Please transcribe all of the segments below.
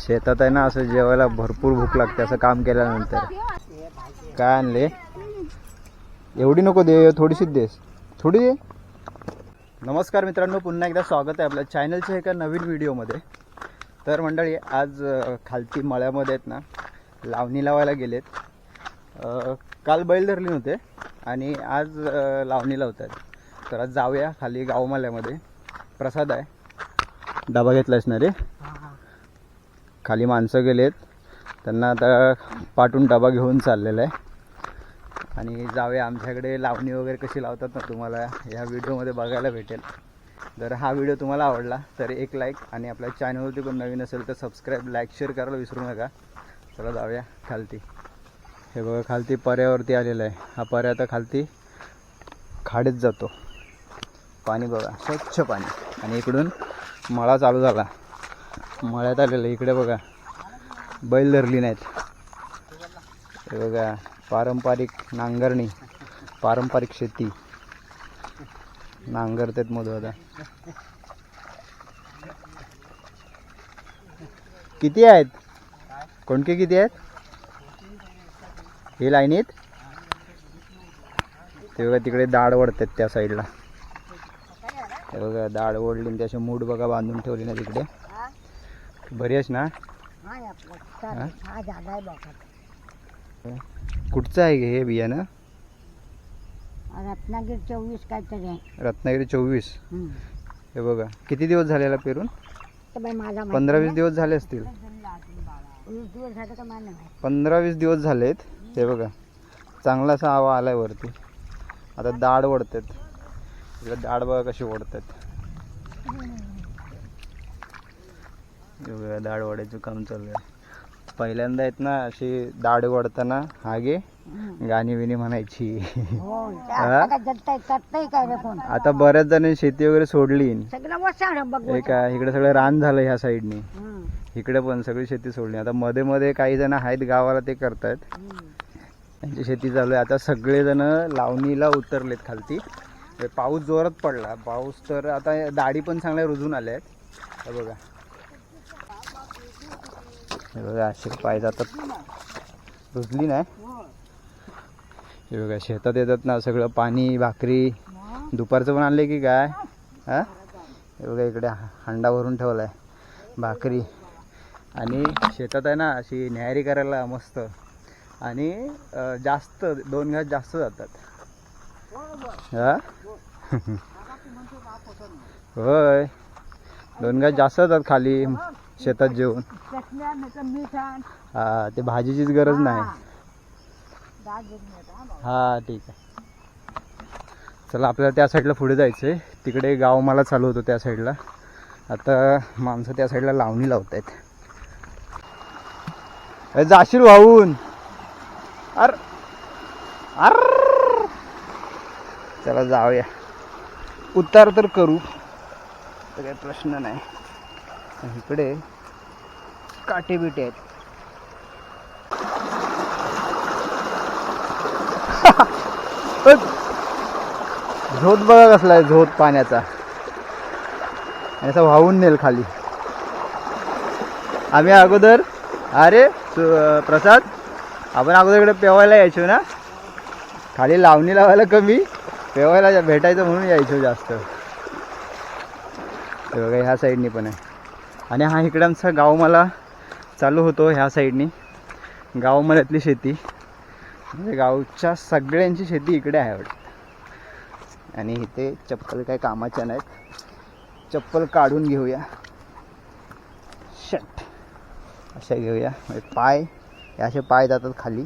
शेतात आहे ना असं जेवायला भरपूर भूक लागते असं काम केल्यानंतर. काय आणले? एवढी नको दे थोडीशीच देस. थोडी दे. नमस्कार मित्रांनो पुन्हा एकदा स्वागत आहे आपल्या चॅनलच्या एका नवीन व्हिडिओमध्ये तर मंडळी आज खालती मळ्यामध्ये आहेत ना लावणी लावायला गेलेत. काल बैल धरले नव्हते आणि आज लावणीला लावणी लावत आहेत तर आज जाऊया खाली गावमाल्यामध्ये प्रसाद आहे. डबा घेतला असणारे. रे खाली माणसं गेलेत. त्यांना आता पाठून डबा घेऊन चाललेला आहे. आणि जाऊया आमच्याकडे लावणी वगैरे कशी लावतात ना तुम्हाला ह्या व्हिडिओमध्ये बघायला भेटेल. जर हा व्हिडिओ तुम्हाला आवडला तर एक लाईक आणि आपल्या चॅनलवरती पण नवीन असेल तर सबस्क्राईब लाईक शेअर करायला विसरू नका. चला जाऊया खालती. हे बघा खालती पर्यावरती आलेलं आहे. हा पर्या आता खालती खाडीत जातो. पाणी बघा स्वच्छ पाणी. आणि इकडून मळा चालू झाला. मळ्यात आलेलं आहे. इकडे बघा बैल धरली नाहीत. हे बघा पारंपरिक नांगरणी पारंपरिक शेती. नांगरतात मधू आता. किती आहेत? कोणके किती आहेत? हे लाईनीत ते बघा तिकडे दाढ ओढतात त्या साईडला हे बघा दाढ ओढली त्याचे मूड बघा बांधून ठेवली ना तिकडे. बरी आहेस ना? हा? कुठचं आहे हे बियाणं? रत्नागिरी चोवीस. काहीतरी आहे रत्नागिरी चोवीस. हे बघा किती दिवस झालेला पेरून? पंधरा वीस. दिवस झाले असतील. पंधरा वीस दिवस झालेत. हे बघा. चांगला असा हवा आलाय वरती. आता दाढ ओढतात. इकडे दाढ बघा कशी ओढतात. बघा दाढ ओढायचं काम चालू आहे. पहिल्यांदा आहेत ना अशी दाढ ओढताना हागे. गाणी बिणी म्हणायची? आता बऱ्याच जणांनी शेती वगैरे सोडली. हे काय इकडे सगळं रान झालं ह्या साईडनी. इकडे पण सगळी शेती सोडली. आता मध्ये मध्ये काही जण आहेत गावाला ते करतायत हम्म. त्यांची शेती चालू आहे. आता सगळेजण लावणीला उतरलेत खालती. म्हणजे पाऊस जोरात पडला. पाऊस तर आता दाढी पण चांगल्या रुजून आल्या आहेत. हे बघा. हे बघा असे पाय जातात. रुजली नाही. हे बघा शेतात येतात ना सगळं पाणी भाकरी. दुपारचं पण आणले की काय? हा? हे बघा इकडे हंडा भरून ठेवला आहे भाकरी. आणि शेतात आहे ना अशी न्याहारी करायला मस्त. आणि जास्त दोन घास जास्त जातात. हा? होय. दोन घास जास्त जातात खाली शेतात जेवून. हा ते भाजीचीच गरज नाही. हा ठीक आहे. चला आपल्याला त्या साईडला पुढे जायचं आहे तिकडे गाव मला चालू होतं त्या साईडला. आता माणसं त्या साईडला लावणी लावत आहेत जाशील वाहून. अर अर. चला जाऊया. उतार तर करू. तर काही प्रश्न नाही. इकडे काटे बिटे आहेत झोत बघा कसला आहे झोत पाण्याचा. आणि असं वाहून नेल खाली. आम्ही अगोदर अरे प्रसाद आपण अगोदर इकडे पेवायला यायचो ना? खाली लावणी लावायला कमी पेवायला भेटायचं म्हणून यायचो जास्त. हे बघा ह्या साईडनी पण आहे. आणि हा इकडे आमचा गाव मला चालू होतो ह्या साईडनी. गावमल्यातली शेती. म्हणजे गावच्या सगळ्यांची शेती इकडे आहे वाटतं. आणि इथे चप्पल काही कामाच्या नाहीत. चप्पल काढून घेऊया. शट. अशा घेऊया. म्हणजे पाय हे असे पाय जातात खाली.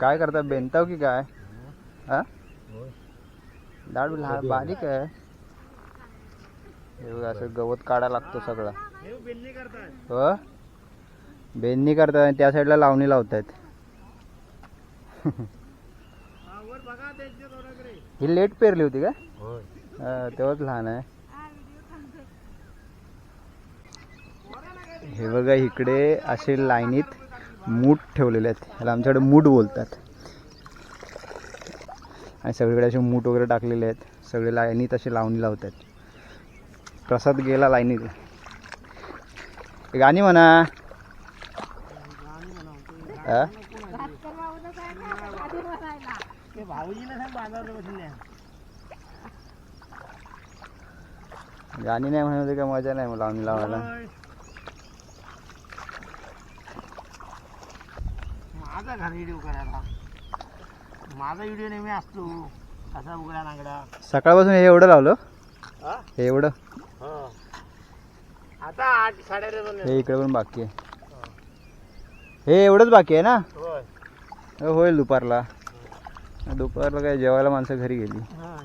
काय करता बेनताव की काय? हा? दाडू लहा बारीक आहे. असं गवत काढा लागतो सगळा. हो? बेननी करतात आणि त्या साईडला लावणी लावतायत. ही लेट पेरली होती का? हा, तेव्हाच लहान आहे. हे बघा इकडे असे लाईनीत मूठ ठेवलेले आहेत. ह्याला आमच्याकडे मूठ बोलतात. आणि सगळीकडे असे मूठ वगैरे टाकलेले आहेत. सगळे लाईनीत असे लावणी लावतात. प्रसाद गेला लाईनीत. गाणी म्हणा. आ? गाणी नाही म्हणत होते का? मजा नाही मग लावणी लावायला. माझा घर व्हिडिओ करायला. माझा व्हिडिओ नेहमी असतो. असा उघडा नांगडा. सकाळपासून हे एवढं लावलं? हा? हे एवढं? हो. आता आठ साडेआठ. हे इकडे पण बाकी आहे. हे एवढंच बाकी आहे ना? होय. हो, होईल दुपारला. दुपारला काय जेवायला माणसं घरी गेली. हा.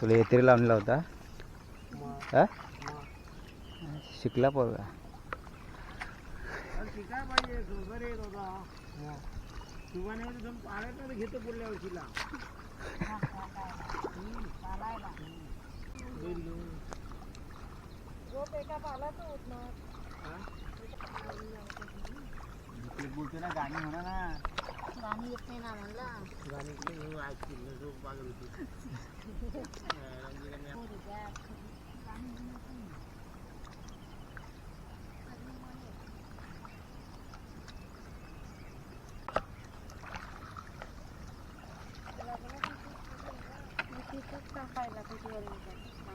तुला येतेरी लावणी लावता. मग- हा. शिकला पोरगा. शिकाय पाहिजे येत होता घेतो पुढल्या वर्षीला. बोलतो ना गाणी म्हणा ना. गाणी कुठे घेऊ ऐकतील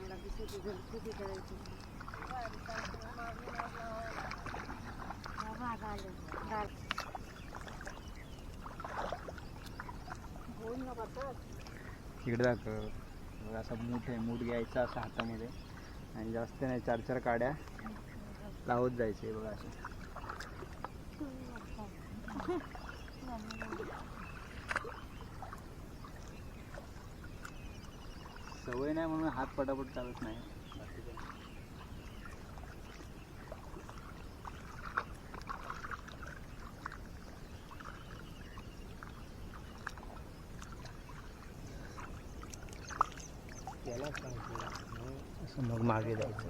ना, झोप पागल होती. तिकडे दाखव. बघ असा मूठ आहे. मूठ घ्यायचा असा हातामध्ये. आणि जास्त नाही चार चार काड्या लावत जायचे बघा असं. नाही म्हणून हात पटापट चालत नाही. असं मग मागे जायचं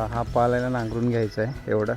चला हा पाल्याला नांगरून घ्यायचा आहे एवढा.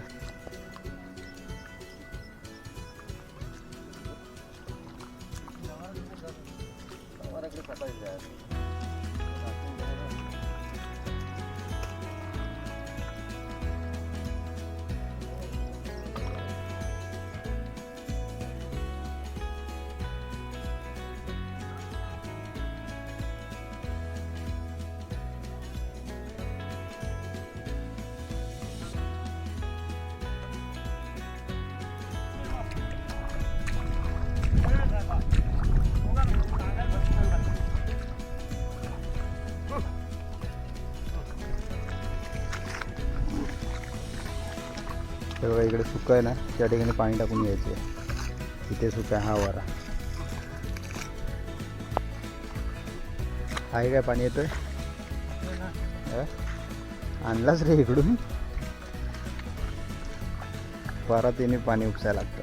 इकडे सुकं आहे ना त्या ठिकाणी पाणी टाकून घ्यायचं आहे. इथे सुक आहे हा वारा. आहे काय पाणी येतोय? आणलाच रे इकडून. परातीने पाणी उपसायला लागतं.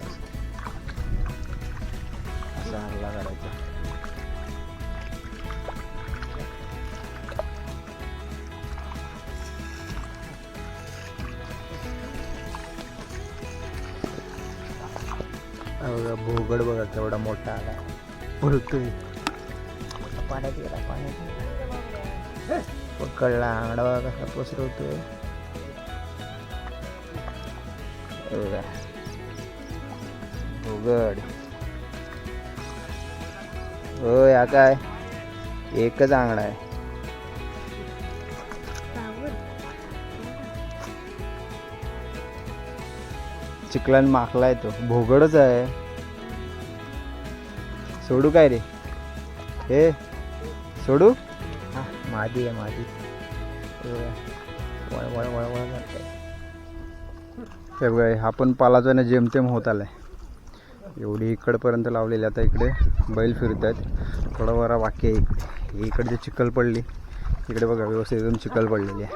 हा बघा केवढा मोठा आला. पळतोय पाण्यात गेला पाण्यात. पकडला आंगडा बघा कसा पसरवतोय. हे. उघड. हो या काय? एकच आंगडा आहे. चिखलान माखलाय तो. भोगडच आहे. सोडू काय रे? हे सोडू? हा मादी आहे मादी. वळ वळ वळ वळ. हे बघा हा पण पालाचा ना जेमतेम होत आलाय. एवढी इकडपर्यंत लावलेली आता इकडे बैल फिरत आहेत थोडा बरा बाकी आहे इकडे. हे इकडे चिखल पडली इकडे बघा व्यवस्थित एकदम चिखल पडलेली आहे.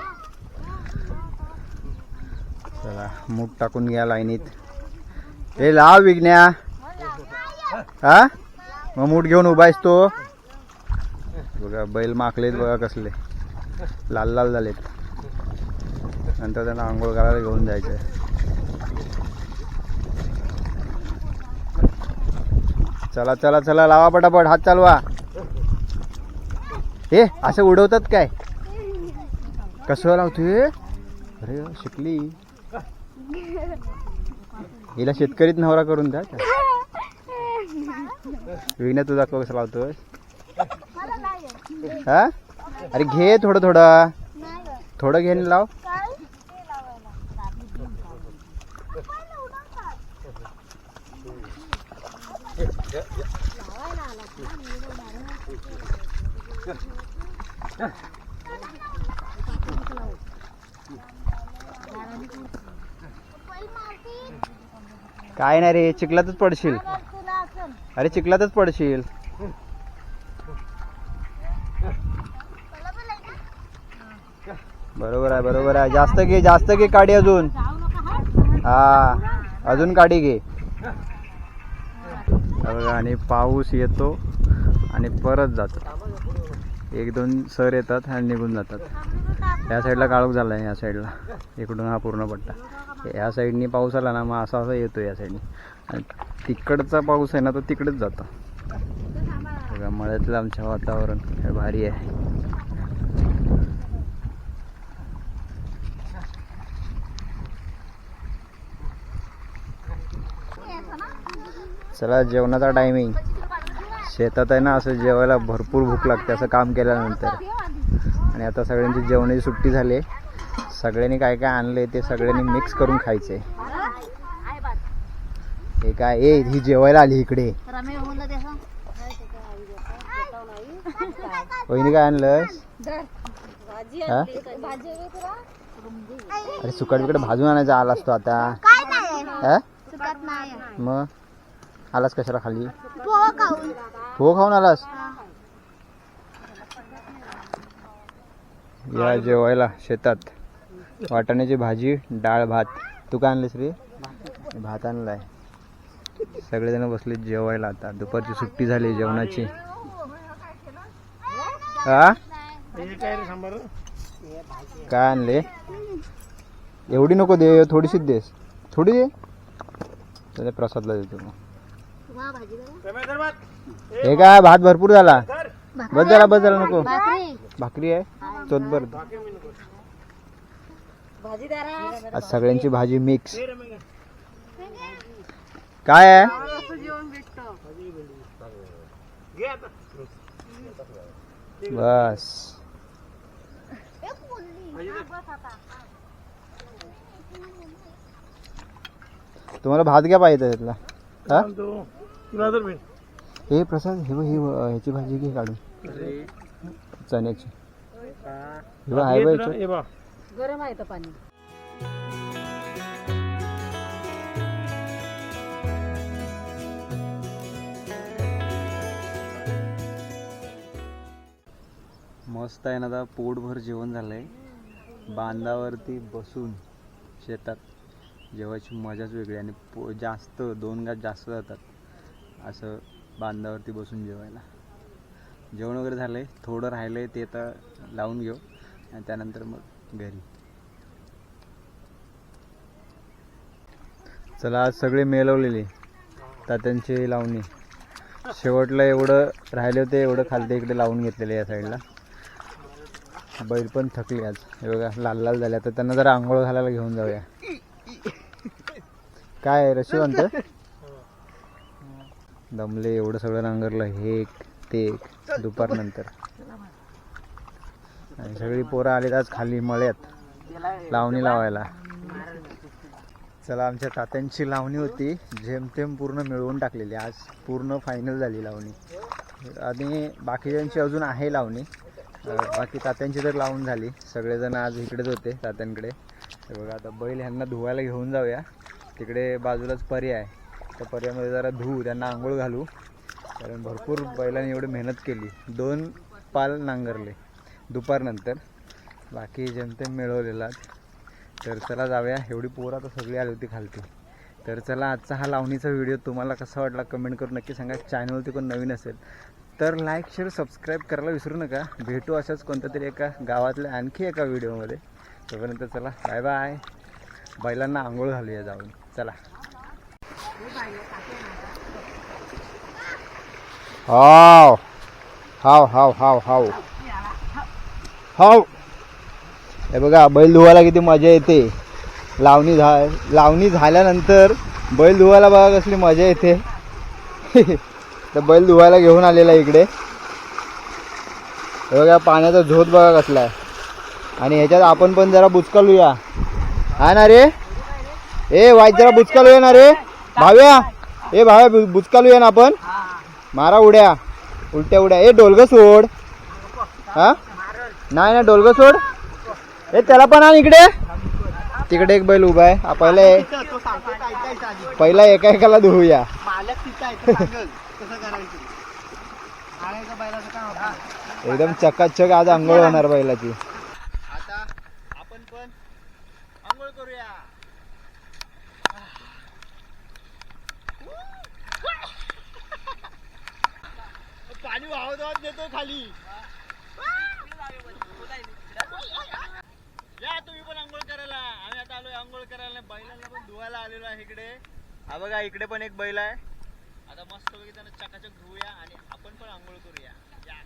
चला मूठ टाकून घ्या लाईनीत. हे लाव विघण्या हा? मग मूठ घेऊन उभा आहेस तो. बघा बैल माकलेत बघा कसले. लाल लाल झालेत. नंतर त्यांना आंघोळ करायला घेऊन जायचं चला चला चला लावा पटापट हात चालवा. हे असं उडवतात काय? कसं लावतोय? अरे शिकली. हिला शेतकरीच नवरा करून द्या. विघ्न तुझा कसं लावतोय. हा? अरे घे थोडं थोडं. थोडं घे लाव. काय नाही रे चिखलातच पडशील. अरे चिखलातच पडशील. बरोबर आहे बरोबर आहे. जास्त घे जास्त घे काडी अजून. हा अजून काडी घे. बघा, आणि पाऊस येतो आणि परत जातो. एक दोन सर येतात आणि निघून जातात. या साईडला काळोख झाला आहे या साईडला. इकडून हा पूर्ण पट्टा. या साईडनी पाऊस आला ना मग असा असा येतो या साईडनी. तिकडचा पाऊस आहे ना तो तिकडेच जातो. बघा मळ्यातलं आमच्या वातावरण हे भारी आहे. चला जेवणाचा टायमिंग शेतात आहे ना असं जेवायला भरपूर भूक लागते असं काम केल्यानंतर. आणि आता सगळ्यांची जेवणाची सुट्टी झाली आहे. सगळ्यांनी काय काय आणले ते सगळ्यांनी मिक्स करून खायचे हे काय ए ही जेवायला आली इकडे. वहिनी काय आणलंस? अरे सुकट बिकट भाजून आणायचा आलास तो आता. हा? मग? आलास कशाला खाली? हो खाऊन. आलास? या जेवायला शेतात. वाटाण्याची भाजी डाळ भात. तू काय आणलीस रे? भात आणलाय. सगळेजण बसले जेवायला आता. दुपारची सुट्टी झाली जेवणाची. हा काय आणले? एवढी नको दे थोडीशीच देस थोडी दे. त्याच्या प्रसादला देतो मग. हे काय भात भरपूर झाला. बस झाला बस झाला नको. भाकरी आहे? चोतभर आज सगळ्यांची भाजी मिक्स. काय आहे? बस. तुम्हाला भात घ्या पाहिजे त्यातला हे? प्रसाद हे बघ, ह्याची भाजी घे काढून. चण्याची. हे बघ, गरम आहे तर पाणी. मस्त आहे ना आता पोटभर जेवण झालंय. बांधावरती बसून शेतात. जेवायची मजाच वेगळी आणि पो जास्त दोन गात जास्त जातात. असं बांधावरती बसून जेवायला. जेवण वगैरे झालं आहे थोडं राहिलं आहे ते आता लावून घेऊ. आणि त्यानंतर मग घरी. चला आज सगळे मेलवलेले. तात्यांची लावणी. शेवटला एवढं राहिले होते एवढं खालते इकडे लावून घेतलेलं या साईडला. बैल पण थकली आज. हे बघा लाल लाल झाल्या तर त्यांना जरा आंघोळ घालायला घेऊन जाऊया. काय रशी म्हणत दमले एवढं सगळं नांगरलं हे एक ते एक दुपारनंतर आणि सगळी पोरं आलीत आज खाली मळ्यात. लावणी लावायला. चला आमच्या तात्यांची लावणी होती. जेमतेम पूर्ण मिळवून टाकलेली. आज पूर्ण फायनल झाली लावणी. आणि बाकीच्यांची अजून आहे लावणी. बाकी तात्यांची तर लावून झाली. सगळेजण आज इकडेच होते तात्यांकडे. तर बघा आता बैल ह्यांना धुवायला घेऊन जाऊया. तिकडे बाजूलाच पर्याय आहे. त्या पर्यामध्ये जरा धुवू त्यांना आंघोळ घालू. कारण भरपूर बैलांनी एवढी मेहनत केली. दोन पाल नांगरले दुपारनंतर. बाकी जनते मिळवलेला. तर चला जाऊया. एवढी पोरं आता सगळी आली होती खालती. तर चला आजचा हा लावणीचा व्हिडिओ तुम्हाला कसा वाटला कमेंट करून नक्की सांगा. चॅनलवरती कोण नवीन असेल तर लाईक शेअर सबस्क्राईब करायला विसरू नका. भेटू अशाच कोणत्या तरी एका गावातल्या आणखी एका व्हिडिओमध्ये. तोपर्यंत चला बाय बाय बैलांना आंघोळ घालूया जाऊन. चला. हाव. हाव हाव हाव हाव. हाव. हे बघा बैल धुवायला किती मजा येते. लावणी झा लावणी झाल्यानंतर बैल धुवायला बघा कसली मजा येते. तर बैल धुवायला घेऊन आलेला इकडे. हे बघा पाण्याचा झोत बघा कसला आहे. आणि ह्याच्यात आपण पण जरा बुचकालूया. हा ना रे? ए वाईट जरा बुचकालूया ना रे? भाव्या ए भाव्या बुचकालूया ना आपण? मारा उड्या. उलट्या उड्या. ए डोलग सोड. हा? नाही ना डोलग सोड. ए त्याला पण आण इकडे. तिकडे एक बैल उभा आहे. पहिला पहिला एका एकाला धुवूया कसं करायचं? आणायचं बैलाचं काम. एकदम चकाचक आज आंघोळ होणार बैलाची. आता आपण पण आंघोळ करूया. पाणी वाहत वाहत देतो खाली. या तुम्ही पण आंघोळ करायला. आम्ही आता आलोय आंघोळ करायला. बैलांना पण धुवायला आलेलो आहे इकडे. हा बघा इकडे पण एक बैल आहे. आता मस्त वगैरे त्यांना चकाचक धुवूया आणि आपण पण आंघोळ करूया. या.